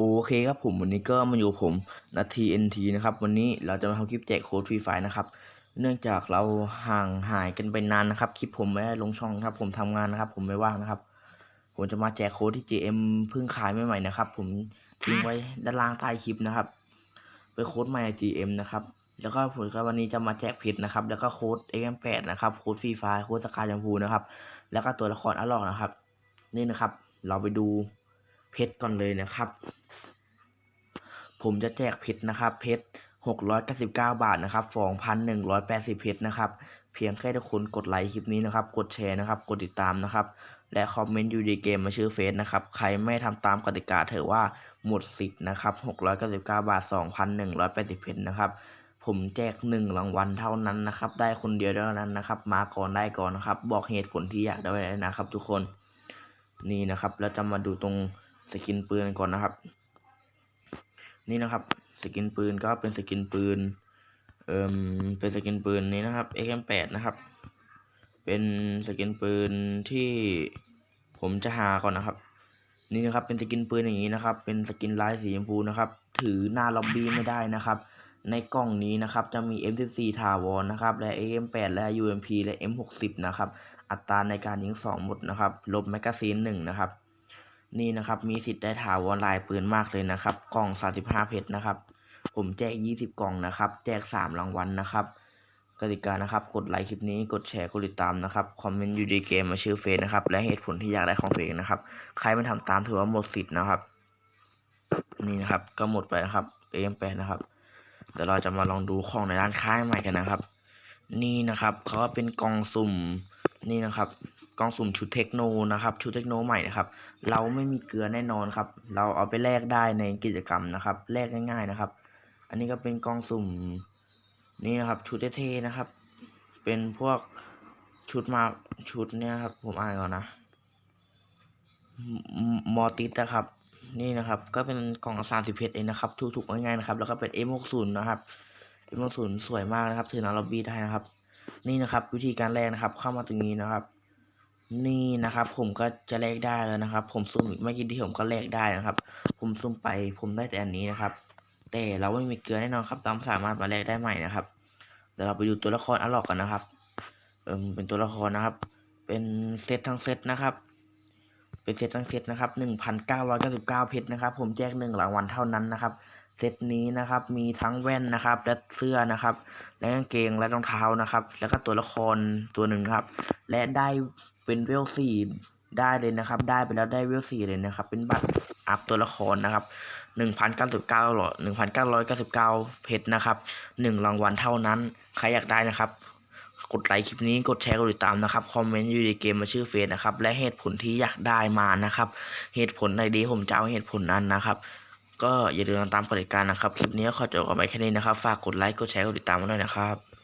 โอเคครับผมวันนี้ก็มาอยู่ผมนาที NT นทีนะครับ วันนี้เราจะมาทำคลิปแจกโค้ดฟรีไฟนะครับ เนื่องจากเราห่างหายกันไปนานนะครับ คลิปผมไม่ได้ลงช่องนะครับ ผมทำงานนะครับ ผมไม่ว่างนะครับ ผมจะมาแจกโค้ดที่ JM เพิ่งขายใหม่ๆนะครับ ผมทิ้งไว้ด้านล่างใต้คลิปนะครับเป็นโค้ดใหม่ GM นะครับ แล้วก็ผมก็วันนี้จะมาแจกเพชรนะครับ แล้วก็โค้ด XM8 นะครับโค้ดฟรีไฟโค้ดสกายชมพูนะครับ แล้วก็ตัวละครอลอกนะครับ นี่นะครับ เราไปดูเพชรก่อนเลยนะครับ ผมจะแจกเพชรนะครับ เพชรหกร้อยเก้าสิบเก้าบาทนะครับสองพันหนึ่งร้อยแปดสิบเพชรนะครับ เพียงแค่ทุกคนกดไลค์คลิปนี้นะครับ กดแชร์นะครับ กดติดตามนะครับ และคอมเมนต์อยู่ในเกมมาชื่อเฟซนะครับ ใครไม่ทำตามกติกาเถือว่าหมดสิทธิ์นะครับหกร้อยเก้าสิบเก้าบาทสองพันหนึ่งร้อยแปดสิเพชรนะครับ ผมแจกหนึ่งรางวัลเท่านั้นนะครับ ได้คนเดียวเท่านั้นนะครับ มาก่อนได้ก่อนนะครับ บอกเหตุผลที่อยากได้เลยนะครับ ทุกคน นี่นะครับ แล้วจะมาดูตรงสกินปืนก่อนนะครับ นี่นะครับ สกินปืนก็เป็นสกินปืน เอ่มเป็นสกินปืนนี้นะครับ XM8 นะครับ เป็นสกินปืนที่ผมจะหาก่อนนะครับ นี่นะครับ เป็นสกินปืนอย่างนี้นะครับ เป็นสกินลายสีชมพูนะครับ ถือหน้าล็อบบี้ไม่ได้นะครับ ในกล่องนี้นะครับ จะมี M14 ถาวรนะครับ และ AM8 และ UMP และ M60 นะครับ อัตราในการยิง 2 หมดนะครับ ลบแมกกาซีน1นะครับ นี่นะครับ มีสิทธิ์ได้ถาวรลายปืนมากเลยนะครับ กล่อง 35 เพชรนะครับ ผมแจก 20 กล่องนะครับ แจก 3 รางวัลนะครับกติกานะครับ กดไลค์คลิปนี้ กดแชร์ กดติดตามนะครับ คอมเมนต์ยู่ในเกมมาชื่อเฟซนะครับ และเหตุผลที่อยากได้ของตัวเองนะครับ ใครไม่ทำตามถือว่าหมดสิทธิ์นะครับ นี่นะครับ ก็หมดไปนะครับ AM8 นะครับ เดี๋ยวเราจะมาลองดูของในร้านค้าใหม่กันนะครับ นี่นะครับเขาเป็นกล่องสุ่ม นี่นะครับ กล่องสุ่มชุดเทคโนนะครับ ชุดเทคโนใหม่นะครับ เราไม่มีเกลือแน่นอนครับ เราเอาไปแลกได้ในกิจกรรมนะครับแลกง่าย ๆนะครับ อันนี้ก็เป็นกล่องสุ่มนี่นะครับ ชุดเท่ๆนะครับ เป็นพวกชุดมาชุดเนี่ยครับ ผมอ่านก่อนนะมอติสนะครับ นี่นะครับ ก็เป็นกล่องสามสิบเพชรเองนะครับถูกๆง่ายๆนะครับ แล้วก็เป็น M60 นย์นะครับ M60 สวยมากนะครับถือนาล็อบบี้ได้นะครับ นี่นะครับ วิธีการแลกนะครับ เข้ามาตรงนี้นะครับ นี่นะครับ ผมก็จะแลกได้แล้วนะครับ ผมซุ่มอีกไม่กี่ที่ผมก็แลกได้นะครับ ผมซุ่มไปผมได้แต่อันนี้นะครับ แต่เราไม่มีเกลือแน่นอนครับเราสามารถมาแลกได้ใหม่นะครับเดี๋ยวเราไปดูตัวละครอัลล็อกกันนะครับเอิมเป็นตัวละครนะครับ เป็นเซตทั้งเซตนะครับ เป็นเซตทั้งเซตนะครับหนึ่งพันเก้าร้อยเก้าสิบเก้าเพชรนะครับ ผมแจกหนึ่งรางวัลเท่านั้นนะครับเซตนี้นะครับมีทั้งแว่นนะครับ และเสื้อนะครับ และกางเกงและรองเท้านะครับ แล้วก็ตัวละครตัวหนึ่งครับ และได้ เป็นเวลสี่ได้เลยนะครับ ได้ไปแล้วได้เวลสี่เลยนะครับ เป็นบัตรอัพตัวละครนะครับหนึ่งพันเก้าสิบเก้าหรอหนึ่งพันเก้าร้อยเก้าสิบเก้าเพชรนะครับหนึ่งรางวัลเท่านั้น ใครอยากได้นะครับ กดไลค์คลิปนี้กดแชร์กดติดตามนะครับ คอมเมนต์อยู่ในเกมมาชื่อเฟซนะครับ และเหตุผลที่อยากได้มานะครับ เหตุผลใดดีผมจะเอาเหตุผลนั้นนะครับ ก็อย่าลืมตามกติกานะครับ คลิปนี้ก็ขอจบกันไปแค่นี้นะครับ ฝากกดไลค์กดแชร์กดติดตามมาด้วยนะครับ